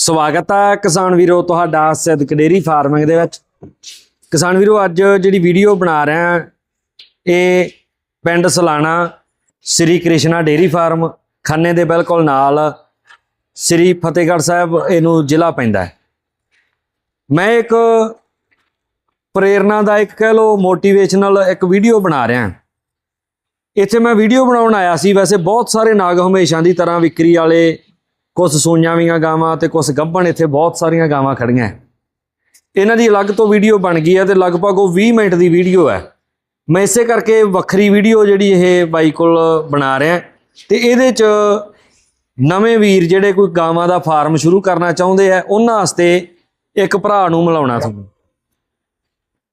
ਸਵਾਗਤ ਹੈ ਕਿਸਾਨ ਵੀਰੋ, ਤੁਹਾਡਾ ਸਿੱਧਕ ਡੇਰੀ ਫਾਰਮਿੰਗ ਦੇ ਵਿੱਚ। ਕਿਸਾਨ ਵੀਰੋ, ਅੱਜ ਜਿਹੜੀ ਵੀਡੀਓ ਬਣਾ ਰਹੇ ਹਾਂ ਇਹ ਪਿੰਡ ਸਲਾਣਾ ਸ੍ਰੀ ਕ੍ਰਿਸ਼ਨਾ ਡੇਰੀ ਫਾਰਮ, ਖੰਨੇ ਦੇ ਬਿਲਕੁਲ ਨਾਲ ਸ੍ਰੀ ਫਤਿਹਗੜ੍ਹ ਸਾਹਿਬ ਇਹਨੂੰ ਜ਼ਿਲ੍ਹਾ ਪੈਂਦਾ ਹੈ। ਮੈਂ ਇੱਕ ਪ੍ਰੇਰਨਾਦਾਇਕ ਕਹਿ ਲਓ ਮੋਟੀਵੇਸ਼ਨਲ ਇੱਕ ਵੀਡੀਓ ਬਣਾ ਰਿਹਾ। ਇੱਥੇ ਮੈਂ ਵੀਡੀਓ ਬਣਾਉਣ ਆਇਆ ਸੀ, ਵੈਸੇ ਬਹੁਤ ਸਾਰੇ ਨਾਗ ਹਮੇਸ਼ਾ ਦੀ ਤਰ੍ਹਾਂ ਵਿਕਰੀ ਵਾਲੇ ਕੁਝ ਸੂਈਆਂ ਗਾਵਾਂ ਤੇ ਕੁਝ ਗੱਭਣ, ਇੱਥੇ ਬਹੁਤ ਸਾਰੀਆਂ ਗਾਵਾਂ ਖੜੀਆਂ ਇਹਨਾਂ ਦੀ ਅਲੱਗ ਤੋਂ ਵੀਡੀਓ ਬਣ ਗਈ ਹੈ ਤੇ ਲਗਭਗ ਉਹ 20 ਮਿੰਟ ਦੀ ਵੀਡੀਓ ਹੈ ਮੈਂ ਇਸੇ ਕਰਕੇ ਵੱਖਰੀ ਵੀਡੀਓ ਜਿਹੜੀ ਇਹ ਬਾਈ ਕੋਲ ਬਣਾ ਰਿਹਾ। ਤੇ ਇਹਦੇ ਚ ਨਵੇਂ ਵੀਰ ਜਿਹੜੇ ਕੋਈ ਗਾਵਾਂ ਦਾ ਫਾਰਮ ਸ਼ੁਰੂ ਕਰਨਾ ਚਾਹੁੰਦੇ ਆ ਉਹਨਾਂ ਵਾਸਤੇ ਇੱਕ ਭਰਾ ਨੂੰ ਮਿਲਾਉਣਾ ਤੁਹਾਨੂੰ।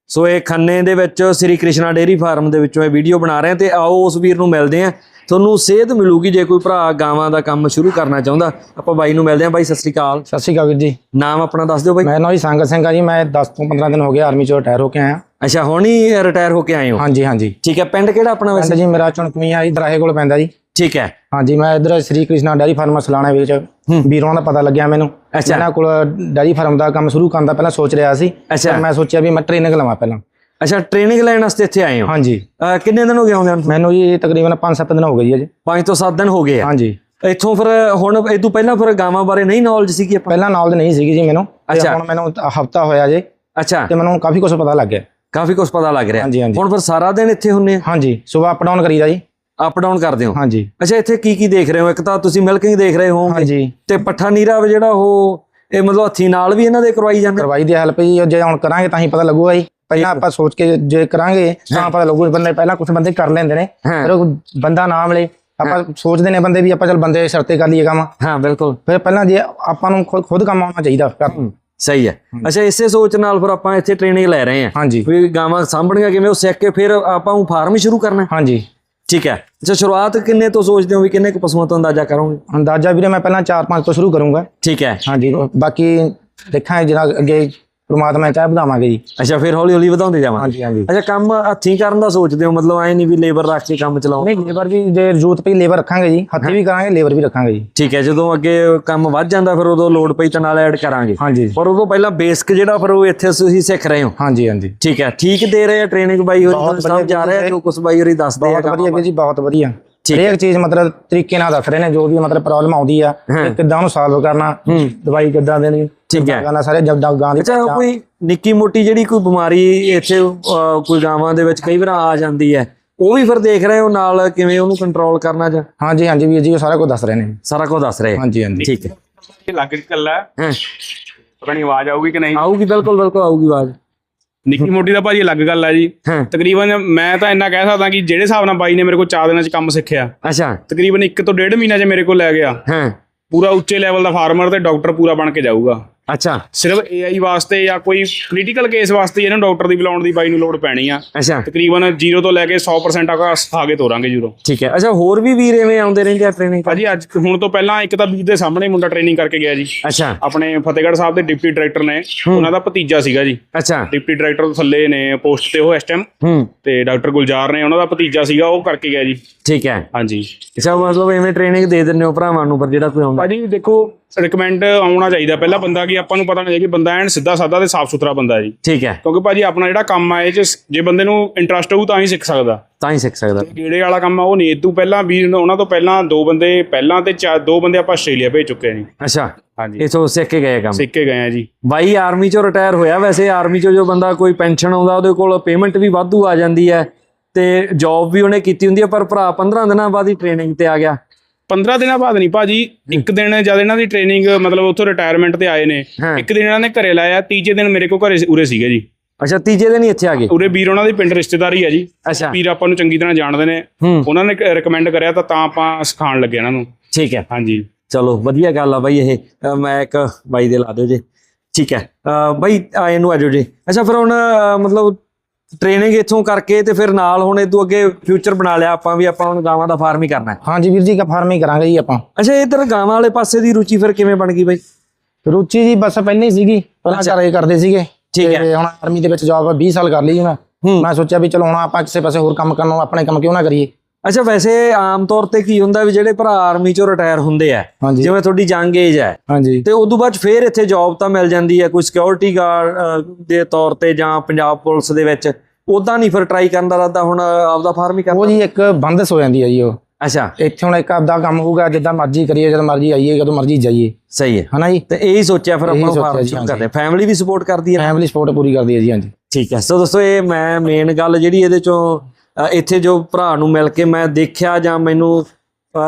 ਸੋ ਇਹ ਖੰਨੇ ਦੇ ਵਿੱਚ ਸ੍ਰੀ ਕ੍ਰਿਸ਼ਨਾ ਡੇਰੀ ਫਾਰਮ ਦੇ ਵਿੱਚੋਂ ਇਹ ਵੀਡੀਓ ਬਣਾ ਰਹੇ ਹਾਂ ਤੇ ਆਓ ਉਸ ਵੀਰ ਨੂੰ ਮਿਲਦੇ ਹਾਂ। ਤੁਹਾਨੂੰ ਸੇਧ ਮਿਲੂਗੀ ਜੇ ਕੋਈ ਭਰਾ ਗਾਵਾਂ ਦਾ ਕੰਮ ਸ਼ੁਰੂ ਕਰਨਾ ਚਾਹੁੰਦਾ। ਆਪਾਂ ਬਾਈ ਨੂੰ ਮਿਲਦੇ ਹਾਂ। ਬਾਈ ਸਤਿ ਸ੍ਰੀ ਅਕਾਲ। ਸਤਿ ਸ਼੍ਰੀ ਅਕਾਲ ਵੀਰ ਜੀ। ਨਾਮ ਆਪਣਾ ਦੱਸ ਦਿਓ ਬਾਈ। ਮੈਂ ਨਾ ਜੀ ਸੰਗਤ ਸਿੰਘ ਆ ਜੀ। ਮੈਂ 10 ਤੋਂ 15 ਦਿਨ ਹੋ ਗਏ ਆਰਮੀ ਚੋਂ ਰਿਟਾਇਰ ਹੋ ਕੇ ਆਇਆ। ਅੱਛਾ ਹੁਣ ਹੀ ਰਿਟਾਇਰ ਹੋ ਕੇ ਆਏ ਹੋ? ਹਾਂਜੀ ਹਾਂਜੀ। ਠੀਕ ਹੈ। ਪਿੰਡ ਕਿਹੜਾ ਆਪਣਾ ਵੈਸੇ? ਜੀ ਮੇਰਾ ਚੁਣਕਮੀਆਂ ਜੀ ਦਰਾਹੇ ਕੋਲ ਪੈਂਦਾ ਜੀ। ਠੀਕ ਹੈ। ਹਾਂਜੀ ਮੈਂ ਇਧਰ ਸ੍ਰੀ ਕ੍ਰਿਸ਼ਨਾ ਡੈਰੀ ਫਾਰਮ ਸਲਾਣਾ ਵਿੱਚ ਵੀਰਾਂ ਦਾ ਪਤਾ ਲੱਗਿਆ ਮੈਨੂੰ। ਅੱਛਾ। ਇਹਨਾਂ ਕੋਲ ਡੈਰੀ ਫਾਰਮ ਦਾ ਕੰਮ ਸ਼ੁਰੂ ਕਰਨ ਦਾ ਪਹਿਲਾਂ ਸੋਚ ਰਿਹਾ ਸੀ ਅੱਛਾ। ਪਰ ਮੈਂ ਸੋਚਿਆ ਵੀ ਮੈਂ ਟ੍ਰੇਨਿੰਗ ਲਵਾਂ ਪਹਿਲਾਂ। ਅੱਛਾ ਟ੍ਰੇਨਿੰਗ ਲੈਣ ਵਾਸਤੇ ਇੱਥੇ ਆਏ ਹੋ? ਹਾਂਜੀ। ਕਿੰਨੇ ਦਿਨ ਹੋ ਗਏ ਆਉਂਦੇ ਨੂੰ ਮੈਨੂੰ ਜੀ ਤਕਰੀਬਨ 5-7 ਦਿਨ ਹੋ ਗਏ ਜੀ ਅਜੇ। 5 ਤੋਂ 7 ਦਿਨ ਹੋ ਗਏ ਆ। ਹਾਂਜੀ। ਇੱਥੋਂ ਫਿਰ ਹੁਣ ਇਹ ਤੋਂ ਪਹਿਲਾਂ ਫਿਰ ਗਾਵਾਂ ਬਾਰੇ ਨਹੀਂ ਨੌਲੇਜ ਸੀ ਕਿ ਆਪਾਂ? ਪਹਿਲਾਂ ਨਾਲ ਨਹੀਂ ਸੀਗੀ ਜੀ ਮੈਨੂੰ। ਅੱਛਾ। ਹੁਣ ਮੈਨੂੰ ਹਫਤਾ ਹੋਇਆ ਜੇ। ਅੱਛਾ। ਤੇ ਮੈਨੂੰ ਕਾਫੀ ਕੁਝ ਪਤਾ ਲੱਗ ਗਿਆ। ਕਾਫੀ ਕੁਝ ਪਤਾ ਲੱਗ ਰਿਹਾ। ਹੁਣ ਫਿਰ ਸਾਰਾ ਦਿਨ ਇੱਥੇ ਹੁੰਨੇ ਹਾਂਜੀ ਸਵੇਰ ਅਪ ਡਾਊਨ ਕਰੀਦਾ ਜੀ। ਅਪ ਡਾਊਨ ਕਰਦੇ ਹੋ? ਹਾਂਜੀ। ਅੱਛਾ ਇੱਥੇ ਕੀ ਕੀ ਦੇਖ ਰਹੇ ਹੋ? ਇੱਕ ਤਾਂ ਤੁਸੀਂ ਮਿਲਕਿੰਗ ਦੇਖ ਰਹੇ ਹੋ ਹਾਂਜੀ। ਤੇ ਪੱਠਾ ਨੀਰਾ ਜਿਹੜਾ ਉਹ ਇਹ ਮਤਲਬ ਹੱਥੀ ਨਾਲ ਵੀ ਇਹਨਾਂ ਦੇ ਕਰਵਾਈ ਜਾਂਦੇ? ਕਰਵਾਈ ਦੀ ਹੈਲਪ ਜੀ ਜੇ ਹੁਣ ਕਰਾਂਗੇ ਤਾਂ ਹੀ ਪਤਾ ਲੱਗੂਗਾ ਜੀ। ਪਹਿਲਾਂ ਆਪਾਂ ਸੋਚ ਕੇ ਜੇ ਕਰਾਂਗੇ ਤਾਂ ਪਤਾ ਲੱਗੂ ਬੰਦੇ ਪਹਿਲਾਂ ਕੁਝ ਬੰਦੇ ਕਰ ਲੈਂਦੇ ਨੇ। ਫਿਰ ਬੰਦਾ ਨਾ ਮਿਲੇ। ਆਪਾਂ ਸੋਚਦੇ ਨੇ ਬੰਦੇ ਵੀ ਆਪਾਂ ਚੱਲ ਬੰਦੇ ਸਿਰ ਤੇ ਕਰ ਲਈਏ ਕੰਮ। ਹਾਂ ਬਿਲਕੁਲ। ਫਿਰ ਪਹਿਲਾਂ ਜੇ ਆਪਾਂ ਨੂੰ ਖੁਦ ਕੰਮ ਆਉਣਾ ਚਾਹੀਦਾ। ਸਹੀ ਹੈ। ਅੱਛਾ ਇਸੇ ਸੋਚ ਨਾਲ ਫਿਰ ਆਪਾਂ ਇੱਥੇ ਟ੍ਰੇਨਿੰਗ ਲੈ ਰਹੇ ਹਾਂ ਹਾਂਜੀ। ਵੀ ਗਾਵਾਂ ਸਾਂਭਣੀਆਂ ਕਿਵੇਂ? ਉਹ ਸਿੱਖ ਕੇ ਫਿਰ ਆਪਾਂ ਨੂੰ ਫਾਰਮ ਸ਼ੁਰੂ ਕਰਨਾ। ਹਾਂਜੀ। ਠੀਕ ਹੈ। ਅੱਛਾ ਸ਼ੁਰੂਆਤ ਕਿੰਨੇ ਤੋਂ ਸੋਚਦੇ ਹੋ ਵੀ ਕਿੰਨੇ ਕੁ ਪਸ਼ੂਆਂ ਤੋਂ ਅੰਦਾਜ਼ਾ ਕਰੋਗੇ? ਅੰਦਾਜ਼ਾ ਵੀਰੇ ਮੈਂ ਪਹਿਲਾਂ 4-5 ਤੋਂ ਸ਼ੁਰੂ ਕਰੂੰਗਾ। ਠੀਕ ਹੈ। ਹਾਂਜੀ ਬਾਕੀ ਦੇਖਾਂਗੇ ਜਿਹੜਾ ਅੱਗੇ ਪ੍ਰਮਾਤਮਾ ਚਾਹ ਵਧਾਵਾਂਗੇ ਜੀ। ਅੱਛਾ ਫਿਰ ਹੌਲੀ ਹੌਲੀ ਵਧਾਉਂਦੇ ਜਾਵਾਂਗੇ ਹਾਂਜੀ ਹਾਂਜੀ। ਅੱਛਾ ਕੰਮ ਹੱਥੀਂ ਕਰਨ ਦਾ ਸੋਚਦੇ ਹੋ? ਮਤਲਬ ਐ ਨਹੀਂ ਵੀ ਲੇਬਰ ਰੱਖ ਕੇ ਕੰਮ ਚਲਾਓ? ਨਹੀਂ ਲੇਬਰ ਵੀ ਜੇ ਜ਼ਰੂਰਤ ਪਈ ਲੇਬਰ ਰੱਖਾਂਗੇ ਜੀ। ਹੱਥੀ ਵੀ ਕਰਾਂਗੇ ਲੇਬਰ ਵੀ ਰੱਖਾਂਗੇ ਜੀ। ਠੀਕ ਹੈ ਜਦੋਂ ਅੱਗੇ ਕੰਮ ਵੱਧ ਜਾਂਦਾ ਫਿਰ ਉਦੋਂ ਲੋਡ ਪਈ ਤਾਂ ਨਾਲ ਐਡ ਕਰਾਂਗੇ। ਹਾਂਜੀ। ਪਰ ਉਦੋਂ ਪਹਿਲਾਂ ਬੇਸਿਕ ਜਿਹੜਾ ਫਿਰ ਉਹ ਇੱਥੇ ਤੁਸੀਂ ਸਿੱਖ ਰਹੇ ਹੋ? ਹਾਂਜੀ ਹਾਂਜੀ। ਠੀਕ ਹੈ ਠੀਕ ਦੇ ਰਹੇ ਆ ਟ੍ਰੇਨਿੰਗ ਬਾਈ ਹੋਰੀ? ਤੁਹਾਨੂੰ ਸਮਝ ਆ ਰਿਹਾ ਜੋ। ਕੁਝ ਬਾਈ ਹੋਰੀ ਦੱਸਦੇ ਆ ਬਹੁਤ ਵਧੀਆ ਜੀ ਬਹੁਤ ਵਧੀਆ। ਹਰੇਕ ਚੀਜ਼ ਮਤਲਬ ਤਰੀਕੇ ਨਾਲ ਦੱਸ ਰਹੇ ਨੇ ਜੋ ਵੀ ਮਤਲਬ ਪ੍ਰੋਬਲਮ ਆਉਂਦੀ ਆ ਤੇ ਕਿੱਦਾਂ ਉਹਨੂੰ ਸੋਲਵ ਕਰਨਾ ਦਵਾਈ ਕਿੱਦਾਂ ਦੇਣੀ ਠੀਕ ਹੈ। ਕਰਨਾ ਸਾਰੇ ਜਬ ਗਾਂ ਦੀ ਅੱਛਾ ਕੋਈ ਨਿੱਕੀ ਮੋਟੀ ਜਿਹੜੀ ਕੋਈ ਬਿਮਾਰੀ ਇੱਥੇ ਕੋਈ ਗਾਵਾਂ ਦੇ ਵਿੱਚ ਕਈ ਵਾਰ ਆ ਜਾਂਦੀ ਹੈ ਉਹ ਵੀ ਫਿਰ ਦੇਖ ਰਹੇ ਹੋ ਨਾਲ ਕਿਵੇਂ ਉਹਨੂੰ ਕੰਟਰੋਲ ਕਰਨਾ ਜਾਂ? ਹਾਂਜੀ ਹਾਂਜੀ ਵੀਰ ਜੀ ਉਹ ਸਾਰਾ ਕੁਝ ਦੱਸ ਰਹੇ ਨੇ। ਸਾਰਾ ਕੁਝ ਦੱਸ ਰਹੇ। ਹਾਂਜੀ ਹਾਂਜੀ। ਠੀਕ ਹੈ। ਇਹ ਲੱਗ ਕੱਲਾ। ਹਾਂ। ਪਤਾ ਨਹੀਂ ਆਵਾਜ਼ ਆਊਗੀ ਕਿ ਨਹੀਂ। ਆਊਗੀ ਬਿਲਕੁਲ ਬਿਲਕੁਲ ਆਊਗੀ ਆਵਾਜ਼। ਨਿੱਕੀ ਮੋਟੀ ਦਾ ਭਾਜੀ ਅਲੱਗ ਗੱਲ ਆ ਜੀ। ਤਕਰੀਬਨ ਮੈਂ ਤਾਂ ਇੰਨਾ ਕਹਿ ਸਕਦਾ ਕਿ ਜਿਹੜੇ ਹਿਸਾਬ ਨਾਲ ਬਾਈ ਨੇ ਮੇਰੇ ਕੋਲ 4 ਦਿਨਾਂ 'ਚ ਕੰਮ ਸਿੱਖਿਆ ਅੱਛਾ। ਤਕਰੀਬਨ 1 ਤੋਂ 1.5 ਮਹੀਨਾ 'ਚ ਮੇਰੇ ਕੋਲ ਲੈ ਗਿਆ। ਹਾਂ। ਪੂਰਾ ਉੱਚੇ ਲੈਵਲ ਦਾ ਫਾਰਮਰ ਤੇ ਡਾਕਟਰ ਪੂਰਾ ਬਣ ਕੇ ਜਾਊਗਾ। ਅੱਛਾ। ਸਿਰਫ AI ਵਾਸਤੇ ਜਾਂ ਕੋਈ ਕ੍ਰਿਟੀਕਲ ਕੇਸ ਵਾਸਤੇ ਇਹਨੂੰ ਡਾਕਟਰ ਦੀ ਬੁਲਾਉਣ ਦੀ ਬਾਈ ਨੂੰ ਲੋੜ ਪੈਣੀ ਆ। ਅੱਛਾ। ਤਕਰੀਬਨ 0 ਤੋਂ ਲੈ ਕੇ 100% ਤੱਕ ਸਿਖਾ ਕੇ ਤੋਰਾਂਗੇ ਜੀਰੋ ਠੀਕ ਹੈ। ਅੱਛਾ ਹੋਰ ਵੀ ਵੀਰ ਐਵੇਂ ਆਉਂਦੇ ਰਹਿੰਦੇ ਆ ਟ੍ਰੇਨਿੰਗ ਭਾਜੀ ਅੱਜ ਹੁਣ ਤੋਂ ਪਹਿਲਾਂ ਇੱਕ ਤਾਂ ਵੀਰ ਦੇ ਸਾਹਮਣੇ ਮੁੰਡਾ ਟ੍ਰੇਨਿੰਗ ਕਰਕੇ ਗਿਆ ਜੀ। ਅੱਛਾ। ਆਪਣੇ ਫਤਿਹਗੜ੍ਹ ਸਾਹਿਬ ਦੇ ਡਿਪਟੀ ਡਾਇਰੈਕਟਰ ਨੇ। ਉਹਨਾਂ ਦਾ ਭਤੀਜਾ ਸੀਗਾ ਜੀ। ਅੱਛਾ। ਡਿਪਟੀ ਡਾਇਰੈਕਟਰ ਤੋਂ ਥੱਲੇ ਨੇ ਪੋਸਟ ਤੇ ਉਹ ਇਸ ਟਾਈਮ ਹੂੰ। ਤੇ ਡਾਕਟਰ ਗੁਲਜ਼ਾਰ ਨੇ ਉਹਨਾਂ ਦਾ ਭਤੀਜਾ ਸੀਗਾ ਉਹ ਕਰਕੇ ਗਿਆ ਜੀ। ਠੀਕ ਹੈ। ਹਾਂਜੀ। ਅੱਛਾ ਮਤਲਬ ਐਵੇਂ ਟ੍ਰੇਨਿੰਗ ਦੇ ਦਿੰਦੇ ਹੋ ਭਰਾਵਾਂ ਨੂੰ ਪਰ ਜਿਹੜਾ ਕੋਈ ਆਉਂਦਾ। ਭਾਜੀ ਦੇਖੋ ਰਿਕਮੈਂਡ ਆਉਣਾ ਚਾਹੀਦਾ। ਪਹਿਲਾ ਬੰਦਾ ਕਿ ਆਪਾਂ ਨੂੰ ਪਤਾ ਨਹੀਂ ਕਿ ਬੰਦਾ ਐਨ ਸਿੱਧਾ ਸਾਦਾ ਤੇ ਸਾਫ਼ ਸੁਥਰਾ ਬੰਦਾ ਹੈ ਜੀ। ਠੀਕ ਹੈ। ਕਿਉਂਕਿ ਭਾਜੀ ਆਪਣਾ ਜਿਹੜਾ ਕੰਮ ਆ ਇਹ ਚ ਜੇ ਬੰਦੇ ਨੂੰ ਇੰਟਰਸਟ ਹੋਊ ਤਾਂ ਹੀ ਸਿੱਖ ਸਕਦਾ। ਤਾਂ ਹੀ ਸਿੱਖ ਸਕਦਾ। ਗੇੜੇ ਵਾਲਾ ਕੰਮ ਆ ਉਹ ਨਹੀਂ। ਇਦੋਂ ਪਹਿਲਾਂ ਨੇ- ਉਹਨਾਂ ਤੋਂ ਪਹਿਲਾਂ ਦੋ ਬੰਦੇ ਪਹਿਲਾਂ ਤੇ ਦੋ ਬੰਦੇ ਆਪਾਂ ਆਸਟ੍ਰੇਲੀਆ ਭੇਜ ਚੁੱਕੇ ਜੀ। ਅੱਛਾ। ਹਾਂਜੀ। ਇਥੋਂ ਸਿੱਖ ਕੇ ਗਏ ਕੰਮ। ਸਿੱਖ ਕੇ ਗਏ ਆ ਜੀ। ਬਾਈ ਆਰਮੀ ਚੋਂ ਰਿਟਾਇਰ ਹੋਇਆ ਵੈਸੇ। ਆਰਮੀ ਚੋਂ ਜੋ ਬੰਦਾ ਕੋਈ ਪੈਨਸ਼ਨ ਆਉਂਦਾ ਉਹਦੇ ਕੋਲ ਪੇਮੈਂਟ ਵੀ ਵਾਧੂ ਆ ਜਾਂਦੀ ਹੈ। ਤੇ ਜੌਬ ਵੀ ਉਹਨੇ ਕੀਤੀ ਹੁੰਦੀ ਹੈ ਪਰ ਭਰਾ 15 ਦਿਨਾਂ ਬਾਅਦ ਹੀ ਟ੍ਰੇਨਿੰਗ ਤੇ ਆ ਗਿਆ। 15 ਦਿਨਾਂ ਬਾਅਦ ਨਹੀਂ ਭਾਜੀ ਇੱਕ ਦਿਨ ਜਦ ਇਹਨਾਂ ਦੀ ਟ੍ਰੇਨਿੰਗ ਮਤਲਬ ਉੱਥੋਂ ਰਿਟਾਇਰਮੈਂਟ ਤੇ ਆਏ ਨੇ ਹਾਂ। ਇੱਕ ਦਿਨ ਇਹਨਾਂ ਨੇ ਘਰੇ ਲਾਇਆ ਤੀਜੇ ਦਿਨ ਮੇਰੇ ਕੋਲ ਘਰੇ ਉਰੇ ਸੀਗੇ ਜੀ। ਅੱਛਾ ਤੀਜੇ ਦਿਨ ਹੀ ਇੱਥੇ ਆ ਗਏ? ਉਰੇ ਵੀਰ ਉਹਨਾਂ ਦੀ ਪਿੰਡ ਰਿਸ਼ਤੇਦਾਰੀ ਆ ਜੀ। ਅੱਛਾ। ਵੀਰ ਆਪਾਂ ਨੂੰ ਚੰਗੀ ਤਰ੍ਹਾਂ ਜਾਣਦੇ ਨੇ। ਹੂੰ। ਉਹਨਾਂ ਨੇ ਰეკਮੈਂਡ ਕਰਿਆ ਤਾਂ ਤਾਂ ਆਪਾਂ ਸਿਖਾਉਣ ਲੱਗੇ ਇਹਨਾਂ ਨੂੰ। ਠੀਕ ਹੈ। ਹਾਂਜੀ। ਚਲੋ ਵਧੀਆ ਗੱਲ ਆ ਬਾਈ ਇਹ। ਅ, ਮੈਂ ਇੱਕ ਬਾਈ ਦੇ ਲਾ ਦਿਓ ਜੀ। ਠੀਕ ਹੈ। ਅ, ਬਾਈ ਆ ਇਹਨੂੰ ਆ ਜਾਓ ਜੀ। ਅੱਛਾ ਫਿਰ ਹੁਣ ਅ, ਮਤਲਬ ਟ੍ਰੇਨਿੰਗ ਇੱਥੋਂ ਕਰਕੇ ਤੇ ਫਿਰ ਨਾਲ ਹੁਣ ਇਦੋਂ ਅੱਗੇ ਫਿਊਚਰ ਬਣਾ ਲਿਆ ਆਪਾਂ ਵੀ ਆਪਾਂ ਹੁਣ ਗਾਵਾਂ ਦਾ ਫਾਰਮ ਹੀ ਕਰਨਾ ਹੈ। ਹਾਂਜੀ ਵੀਰ ਜੀ ਕਾ ਫਾਰਮ ਹੀ ਕਰਾਂਗੇ ਜੀ ਆਪਾਂ। ਅੱਛਾ ਇਧਰ ਗਾਵਾਂ ਵਾਲੇ ਪਾਸੇ ਦੀ ਰੁਚੀ ਫਿਰ ਕਿਵੇਂ ਬਣ ਗਈ ਬਾਈ? ਰੁਚੀ ਜੀ ਬਸ ਪਹਿਲਾਂ ਹੀ ਸੀਗੀ ਪਹਿਲਾਂ ਘਰੇ ਕਰਦੇ ਸੀਗੇ। ਠੀਕ ਹੈ। ਤੇ ਹੁਣ ਆਰਮੀ ਦੇ ਵਿੱਚ ਜੌਬ 20 ਸਾਲ ਕਰ ਲਈ ਮੈਂ ਹੂੰ। ਮੈਂ ਸੋਚਿਆ ਵੀ ਚਲੋ ਹੁਣ ਆਪਾਂ ਕਿਸੇ ਪਾਸੇ ਹੋਰ ਕੰਮ ਕਰਨ ਨੂੰ ਆਪਣੇ ਕੰਮ ਕਿਉਂ ਨਾ ਕਰੀਏ। ਅੱਛਾ ਵੈਸੇ ਆਮ ਤੌਰ ਤੇ ਕੀ ਹੁੰਦਾ ਵੀ ਜਿਹੜੇ ਭਰਾ ਆਰਮੀ ਚੋਂ ਰਿਟਾਇਰ ਹੁੰਦੇ ਆ ਜਿਵੇਂ ਤੁਹਾਡੀ ਜੰਗ ਏਜ ਹੈ ਹਾਂਜੀ। ਤੇ ਉਦੋਂ ਬਾਅਦ ਫੇਰ ਇੱਥੇ ਜੌਬ ਤਾਂ ਮਿਲ ਜਾਂਦੀ ਹੈ ਕੋਈ ਸਿਕਿਉਰਿਟੀ ਗਾਰਡ ਦੇ ਤੌਰ ਤੇ ਜਾਂ ਪੰਜਾਬ ਪੁਲਿਸ ਦੇ ਵਿੱਚ ਉਦਾਂ ਨਹੀਂ ਫਿਰ ਟਰਾਈ ਕਰਨ ਦਾ ਇਰਾਦਾ ਹੁਣ ਆਪਦਾ ਫਾਰਮ ਹੀ ਉਹ ਕਰਦਾ ਜੀ ਇੱਕ ਬੰਦਸ ਹੋ ਜਾਂਦੀ ਹੈ ਜੀ ਉਹ। ਅੱਛਾ। ਇੱਥੇ ਹੁਣ ਇੱਕ ਆਪਦਾ ਕੰਮ ਹੋਊਗਾ ਜਿੱਦਾਂ ਮਰਜ਼ੀ ਕਰੀਏ ਜਦੋਂ ਮਰਜ਼ੀ ਆਈਏ ਜਦੋਂ ਮਰਜ਼ੀ ਜਾਈਏ। ਸਹੀ ਹੈ। ਹਨਾ ਜੀ? ਤੇ ਇਹੀ ਸੋਚਿਆ ਫਿਰ ਆਪਾਂ ਫਾਰਮ ਸ਼ੁਰੂ। ਕਰਦੇ। ਫੈਮਿਲੀ ਵੀ ਸਪੋਰਟ ਕਰਦੀ ਹੈ ਫੈਮਿਲੀ ਸਪੋਰਟ ਪੂਰੀ ਕਰਦੀ ਹੈ ਜੀ ਹਾਂਜੀ। ਠੀਕ ਹੈ। ਸੋ ਦੋਸਤੋ ਇਹ ਮੈਂ ਮੇਨ ਗੱਲ ਜਿਹੜੀ ਇਹਦੇ ਚੋਂ ਇੱਥੇ ਜੋ ਭਰਾ ਨੂੰ ਮਿਲ ਕੇ ਮੈਂ ਦੇਖਿਆ ਜਾਂ ਮੈਨੂੰ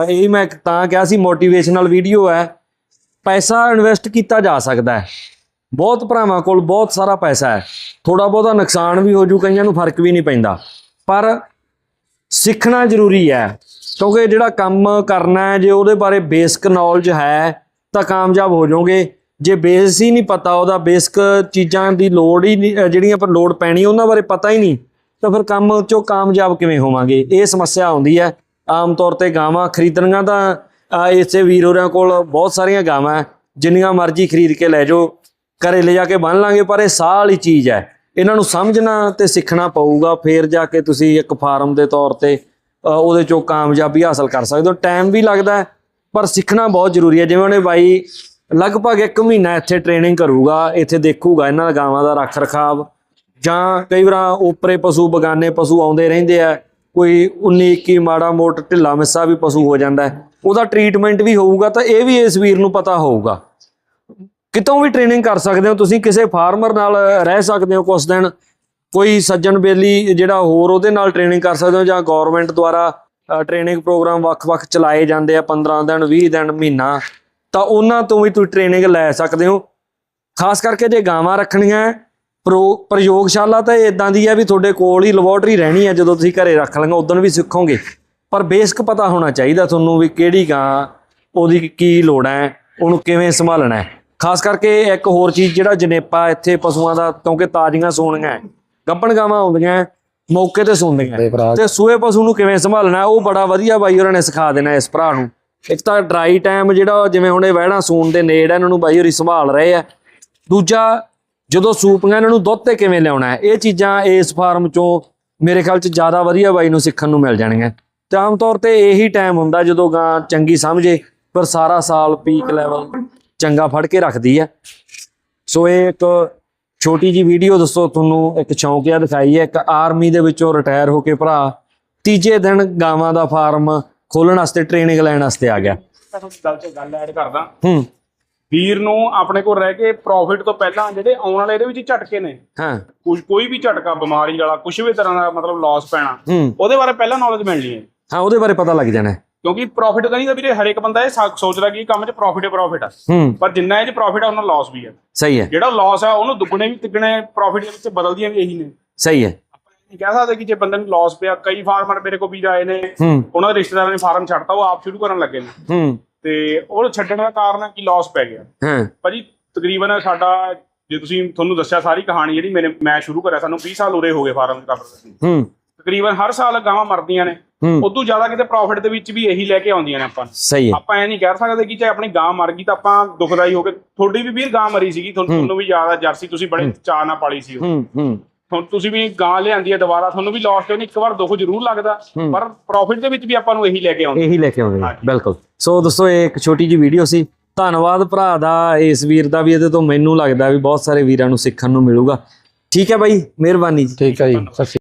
ਇਹ ਮੈਂ ਤਾਂ ਕਿਹਾ ਸੀ ਮੋਟੀਵੇਸ਼ਨਲ ਵੀਡੀਓ ਹੈ। ਪੈਸਾ ਇਨਵੈਸਟ ਕੀਤਾ ਜਾ ਸਕਦਾ ਹੈ। ਬਹੁਤ ਭਰਾਵਾਂ ਕੋਲ ਬਹੁਤ ਸਾਰਾ ਪੈਸਾ ਹੈ। ਥੋੜਾ ਬਹੁਤਾ ਨੁਕਸਾਨ ਵੀ ਹੋ ਜੂ, ਕਈਆਂ ਨੂੰ ਫ਼ਰਕ ਵੀ ਨਹੀਂ ਪੈਂਦਾ। ਪਰ ਸਿੱਖਣਾ ਜ਼ਰੂਰੀ ਹੈ, ਕਿਉਂਕਿ ਜਿਹੜਾ ਕੰਮ ਕਰਨਾ ਹੈ, ਜੇ ਉਹਦੇ ਬਾਰੇ ਬੇਸਿਕ ਨੌਲੇਜ ਹੈ, ਤਾਂ ਕਾਮਯਾਬ ਹੋ ਜਾਓਗੇ। ਜੇ ਬੇਸ ਹੀ ਨਹੀਂ ਪਤਾ, ਉਹਦਾ ਬੇਸਿਕ ਚੀਜ਼ਾਂ ਦੀ ਲੋੜ ਹੀ ਨਹੀਂ ਜਿਹੜੀਆਂ ਪਰ ਲੋੜ ਪੈਣੀ, ਉਹਨਾਂ ਬਾਰੇ ਪਤਾ ਹੀ ਨਹੀਂ। ਤਾਂ ਫਿਰ ਕੰਮ ਚੋਂ ਕਾਮਯਾਬ ਕਿਵੇਂ ਹੋਵਾਂਗੇ? ਇਹ ਸਮੱਸਿਆ ਆਉਂਦੀ ਹੈ। ਆਮ ਤੌਰ ਤੇ ਗਾਵਾਂ ਖਰੀਦਣੀਆਂ ਤਾਂ ਇਸੇ ਵੀਰ ਕੋਲ ਬਹੁਤ ਸਾਰੀਆਂ ਗਾਵਾਂ ਜਿੰਨੀਆਂ ਮਰਜ਼ੀ ਖਰੀਦ ਕੇ ਲੈ ਜਾਓ। ਘਰੇ ਲੈ ਜਾ ਕੇ ਬੰਨ ਲਾਂਗੇ, ਪਰ ਇਹ ਸਾਹ ਵਾਲੀ ਚੀਜ਼ ਹੈ। ਇਹਨਾਂ ਨੂੰ ਸਮਝਣਾ ਤੇ ਸਿੱਖਣਾ ਪਊਗਾ। ਫੇਰ ਜਾ ਕੇ ਤੁਸੀਂ ਇੱਕ ਫਾਰਮ ਦੇ ਤੌਰ ਤੇ ਉਹਦੇ ਚੋਂ ਕਾਮਯਾਬੀ ਹਾਸਲ ਕਰ ਸਕਦੇ ਹੋ। ਟਾਈਮ ਵੀ ਲੱਗਦਾ ਪਰ ਸਿੱਖਣਾ ਬਹੁਤ ਜ਼ਰੂਰੀ ਹੈ। ਜਿਵੇਂ ਉਹਨੇ ਬਾਈ ਲਗਭਗ 1 ਮਹੀਨਾ ਇੱਥੇ ਟ੍ਰੇਨਿੰਗ ਕਰੂਗਾ, ਇੱਥੇ ਦੇਖੂਗਾ ਇਹਨਾਂ ਗਾਵਾਂ ਦਾ ਰੱਖ ਰਖਾਵ ਜਾਂ ਕਈ ਵਾਰ ਉਪਰੇ ਪਸ਼ੂ, ਬਗਾਨੇ ਪਸ਼ੂ ਆਉਂਦੇ ਰਹਿੰਦੇ ਆ, ਕੋਈ 19 21 ਮਾੜਾ ਮੋਟ ਢਿੱਲਾ ਮਿੱਸਾ ਵੀ ਪਸ਼ੂ ਹੋ ਜਾਂਦਾ ਉਹਦਾ ਟ੍ਰੀਟਮੈਂਟ ਵੀ ਹੋਊਗਾ ਤਾਂ ਇਹ ਵੀ ਇਸ ਵੀਰ ਨੂੰ ਪਤਾ ਹੋਊਗਾ। ਕਿਤੋਂ ਵੀ ਟ੍ਰੇਨਿੰਗ ਕਰ ਸਕਦੇ ਹੋ, ਤੁਸੀਂ ਕਿਸੇ ਫਾਰਮਰ ਨਾਲ ਰਹਿ ਸਕਦੇ ਹੋ ਕੁਝ ਦਿਨ, ਕੋਈ ਸੱਜਣ ਬੇਲੀ ਜਿਹੜਾ ਹੋਰ ਉਹਦੇ ਨਾਲ ਟ੍ਰੇਨਿੰਗ ਕਰ ਸਕਦੇ ਹੋ ਜਾਂ ਗਵਰਨਮੈਂਟ ਦੁਆਰਾ ਟ੍ਰੇਨਿੰਗ ਪ੍ਰੋਗਰਾਮ ਵੱਖ-ਵੱਖ ਚਲਾਏ ਜਾਂਦੇ ਆ 15 ਦਿਨ 20 ਦਿਨ, ਮਹੀਨਾ, ਤਾਂ ਉਹਨਾਂ ਤੋਂ ਵੀ ਤੁਸੀਂ ਟ੍ਰੇਨਿੰਗ ਲੈ ਸਕਦੇ ਹੋ। ਖਾਸ ਕਰਕੇ ਜੇ ਗਾਵਾਂ ਰੱਖਣੀਆਂ ਪ੍ਰਯੋਗਸ਼ਾਲਾ ਤਾਂ ਇਦਾਂ ਦੀ ਹੈ ਵੀ ਤੁਹਾਡੇ ਕੋਲ ਹੀ ਲੈਬੋਰਟਰੀ ਰਹਿਣੀ ਹੈ ਜਦੋਂ ਤੁਸੀਂ ਘਰੇ ਰੱਖ ਲਓਗੇ ਉਦੋਂ ਵੀ ਸਿੱਖੋਗੇ। ਪਰ ਬੇਸਿਕ ਪਤਾ ਹੋਣਾ ਚਾਹੀਦਾ ਤੁਹਾਨੂੰ ਵੀ ਕਿਹੜੀ ਗਾਂ ਉਹਦੀ ਕੀ ਲੋੜ ਹੈ ਉਹਨੂੰ ਕਿਵੇਂ ਸੰਭਾਲਣਾ ਹੈ ਖਾਸ ਕਰਕੇ ਇੱਕ ਹੋਰ ਚੀਜ਼ ਜਿਹੜਾ ਜਨੇਪਾ ਇੱਥੇ ਪਸ਼ੂਆਂ ਦਾ ਕਿਉਂਕਿ ਤਾਜ਼ੀਆਂ ਸੂਣੀਆਂ ਹੈ ਗੱਪਣ ਗਾਵਾਂ ਆਉਂਦੀਆਂ ਹੈ, ਮੌਕੇ ਤੇ ਸੁਣਦੀਆਂ ਤੇ ਸੂਏ ਪਸ਼ੂ ਨੂੰ ਕਿਵੇਂ ਸੰਭਾਲਣਾ ਉਹ ਬੜਾ ਵਧੀਆ ਬਾਈ ਹੋਰਾਂ ਨੇ ਸਿਖਾ ਦੇਣਾ ਇਸ ਭਰਾ ਨੂੰ। ਇੱਕ ਤਾਂ ਡਰਾਈ ਟਾਈਮ ਜਿਹੜਾ ਜਿਵੇਂ ਹੁਣ ਇਹ ਵਹਿਣਾ ਸੂਣ ਦੇ ਨੇੜ ਹੈ ਇਹਨਾਂ ਨੂੰ ਬਾਈ ਹੋਰੀ ਸੰਭਾਲ ਰਹੇ ਆ ਦੂਜਾ ਜਦੋਂ ਸੂਪੀਆਂ ਇਹਨਾਂ ਨੂੰ ਦੁੱਧ ਤੇ ਕਿਵੇਂ ਲਿਆਉਣਾ ਹੈ? ਇਹ ਚੀਜ਼ਾਂ ਇਸ ਫਾਰਮ ਚੋਂ ਮੇਰੇ ਖਿਆਲ ਚ ਜ਼ਿਆਦਾ ਵਧੀਆ ਬਾਈ ਨੂੰ ਸਿੱਖਣ ਨੂੰ ਮਿਲ ਜਾਣਗੀਆਂ। ਤੇ ਆਮ ਤੌਰ ਤੇ ਇਹੀ ਟਾਈਮ ਹੁੰਦਾ ਜਦੋਂ ਗਾਂ ਚੰਗੀ ਸਮਝੇ ਪਰ ਸਾਰਾ ਸਾਲ ਪੀਕ ਲੈਵਲ ਚੰਗਾ ਫੜ ਕੇ ਰੱਖਦੀ ਹੈ। ਸੋ ਇਹ ਇੱਕ ਛੋਟੀ ਜੀ ਵੀਡੀਓ ਦੱਸੋ ਤੁਹਾਨੂੰ ਇੱਕ ਸ਼ੌਂਕਿਆ ਦਿਖਾਈ ਹੈ। ਇੱਕ ਆਰਮੀ ਦੇ ਵਿੱਚੋਂ ਰਿਟਾਇਰ ਹੋ ਕੇ ਭਰਾ ਤੀਜੇ ਦਿਨ ਗਾਵਾਂ ਦਾ ਫਾਰਮ ਖੋਲਣ ਵਾਸਤੇ ਟ੍ਰੇਨਿੰਗ ਲੈਣ ਵਾਸਤੇ ਆ ਗਿਆ। ਗੱਲ ਐਡ ਕਰਦਾ। ਹੂੰ। ਵੀਰ ਨੂੰ ਆਪਣੇ ਕੋਲ ਰਹਿ ਕੇ ਪ੍ਰੋਫਿਟ ਤੋਂ ਪਹਿਲਾਂ ਜਿਹੜੇ ਆਉਣ ਵਾਲੇ ਇਹਦੇ ਵਿੱਚ ਝਟਕੇ ਨੇ। ਹਾਂ। ਕੁਝ ਕੋਈ ਵੀ ਝਟਕਾ ਬਿਮਾਰੀ ਵਾਲਾ ਕੁਝ ਵੀ ਤਰ੍ਹਾਂ ਦਾ ਮਤਲਬ ਲਾਸ ਪੈਣਾ ਉਹਦੇ ਬਾਰੇ ਪਹਿਲਾਂ ਨੌਲੇਜ ਮਿਲਣੀ ਹੈ। ਹਾਂ ਉਹਦੇ ਬਾਰੇ ਪਤਾ ਲੱਗ ਜਾਣਾ। ਕਿਉਂਕਿ ਪ੍ਰੋਫਿਟ ਤਾਂ ਨਹੀਂ ਤਾਂ ਵੀਰੇ ਹਰੇਕ ਬੰਦਾ ਇਹ ਸੋਚਦਾ ਕਿ ਕੰਮ 'ਚ ਪ੍ਰੋਫਿਟ ਹੀ ਪ੍ਰੋਫਿਟ ਆ। ਪਰ ਜਿੰਨਾ ਇਹ 'ਚ ਪ੍ਰੋਫਿਟ ਆ ਉਹਨਾਂ ਲਾਸ ਵੀ ਆ। ਸਹੀ ਹੈ। ਜਿਹੜਾ ਲਾਸ ਆ ਉਹਨੂੰ ਦੁੱਗਣੇ ਵੀ ਤਿੱਗਣੇ ਪ੍ਰੋਫਿਟ ਦੇ ਵਿੱਚ ਬਦਲਦੀਆਂ ਵੀ ਇਹੀ ਨੇ। ਸਹੀ ਹੈ। ਨਹੀਂ ਕਹਿ ਸਕਦੇ ਕਿ ਜੇ ਬੰਦੇ ਨੂੰ ਲਾਸ ਪਿਆ ਕਈ ਫਾਰਮਰ ਮੇਰੇ ਕੋਲ ਵੀਰ ਆਏ ਨੇ। ਉਹਨਾਂ ਦੇ ਰਿਸ਼ਤੇਦਾਰਾਂ ਨੇ ਫਾਰਮ ਛੱਡਤਾ ਉਹ ਆਪ ਸ਼ੁਰੂ ਕਰਨ ਲੱਗੇ ਨੇ। ਹੂੰ। ਤੇ ਉਹ ਛੱਡਣ ਦਾ ਕਾਰਨ ਕਿ ਲਾਸ ਪੈ ਗਿਆ। ਹਾਂ। ਭਾਜੀ ਤਕਰੀਬਨ ਸਾਡਾ ਜੇ ਤੁਸੀਂ ਤੁਹਾਨੂੰ ਦੱਸਿਆ ਸਾਰੀ ਕਹਾਣੀ ਜਿਹੜੀ ਮੇਰੇ ਮੈਂ ਸ਼ੁਰੂ ਕਰਿਆ ਸਾਨੂੰ 20 ਸਾਲ ਉਰੇ ਹੋ ਗਏ ਫਾਰਮ ਕਰਦੇ ਹੂੰ। ਤਕਰੀਬਨ ਹਰ ਸਾਲ ਗਾਵਾਂ ਮਰਦੀਆਂ ਨੇ। ਉਦੋਂ ਜ਼ਿਆਦਾ ਕਿਤੇ ਪ੍ਰੋਫਿਟ ਦੇ ਵਿੱਚ ਵੀ ਇਹੀ ਲੈ ਕੇ ਆਉਂਦੀਆਂ ਨੇ ਆਪਾਂ। ਸਹੀ ਹੈ। ਆਪਾਂ ਐ ਨਹੀਂ ਕਹਿ ਸਕਦੇ ਕਿ ਜੇ ਆਪਣੀ ਗਾਂ ਮਰ ਗਈ ਤਾਂ ਆਪਾਂ ਦੁਖਦਾਈ ਹੋ ਕੇ ਤੁਹਾਡੀ ਵੀ ਵੀਰ ਗਾਂ ਮਰੀ ਸੀਗੀ ਤੁਹਾਨੂੰ ਵੀ ਯਾਦ ਆ ਜਰਸੀ ਤੁਸੀਂ ਬੜੇ ਚਾਅ ਨਾਲ ਪਾਲੀ ਸੀ ਉਹ। ਹੂੰ ਹੂੰ। ਹੁਣ ਤੁਸੀਂ ਵੀ ਗਾਂ ਲਿਆਂਦੀ ਹੈ ਦੁਬਾਰਾ ਤੁਹਾਨੂੰ ਵੀ ਲਾਸਟ ਤੇ ਇੱਕ ਵਾਰ ਦੁੱਖ ਜ਼ਰੂਰ ਲੱਗਦਾ ਪਰ ਪ੍ਰੋਫਿਟ ਦੇ ਵਿੱਚ ਵੀ ਆਪਾਂ ਨੂੰ ਇਹੀ ਲੈ ਕੇ ਆਉਂਦੇ। ਇਹੀ ਲੈ ਕੇ ਆਉਂਦੇ ਬਿਲਕੁਲ। ਸੋ ਦੋਸਤੋ ਇਹ ਇੱਕ ਛੋਟੀ ਜੀ ਵੀਡੀਓ ਸੀ। ਧੰਨਵਾਦ ਭਰਾ ਦਾ ਇਸ ਵੀਰ ਦਾ ਵੀ ਇਹਦੇ ਤੋਂ ਮੈਨੂੰ ਲੱਗਦਾ ਵੀ ਬਹੁਤ ਸਾਰੇ ਵੀਰਾਂ ਨੂੰ ਸਿੱਖਣ ਨੂੰ ਮਿਲੂਗਾ। ਠੀਕ ਹੈ ਬਾਈ ਮਿਹਰਬਾਨੀ ਜੀ। ਠੀਕ ਹੈ ਜੀ ਸਤਿ ਸ਼੍ਰੀ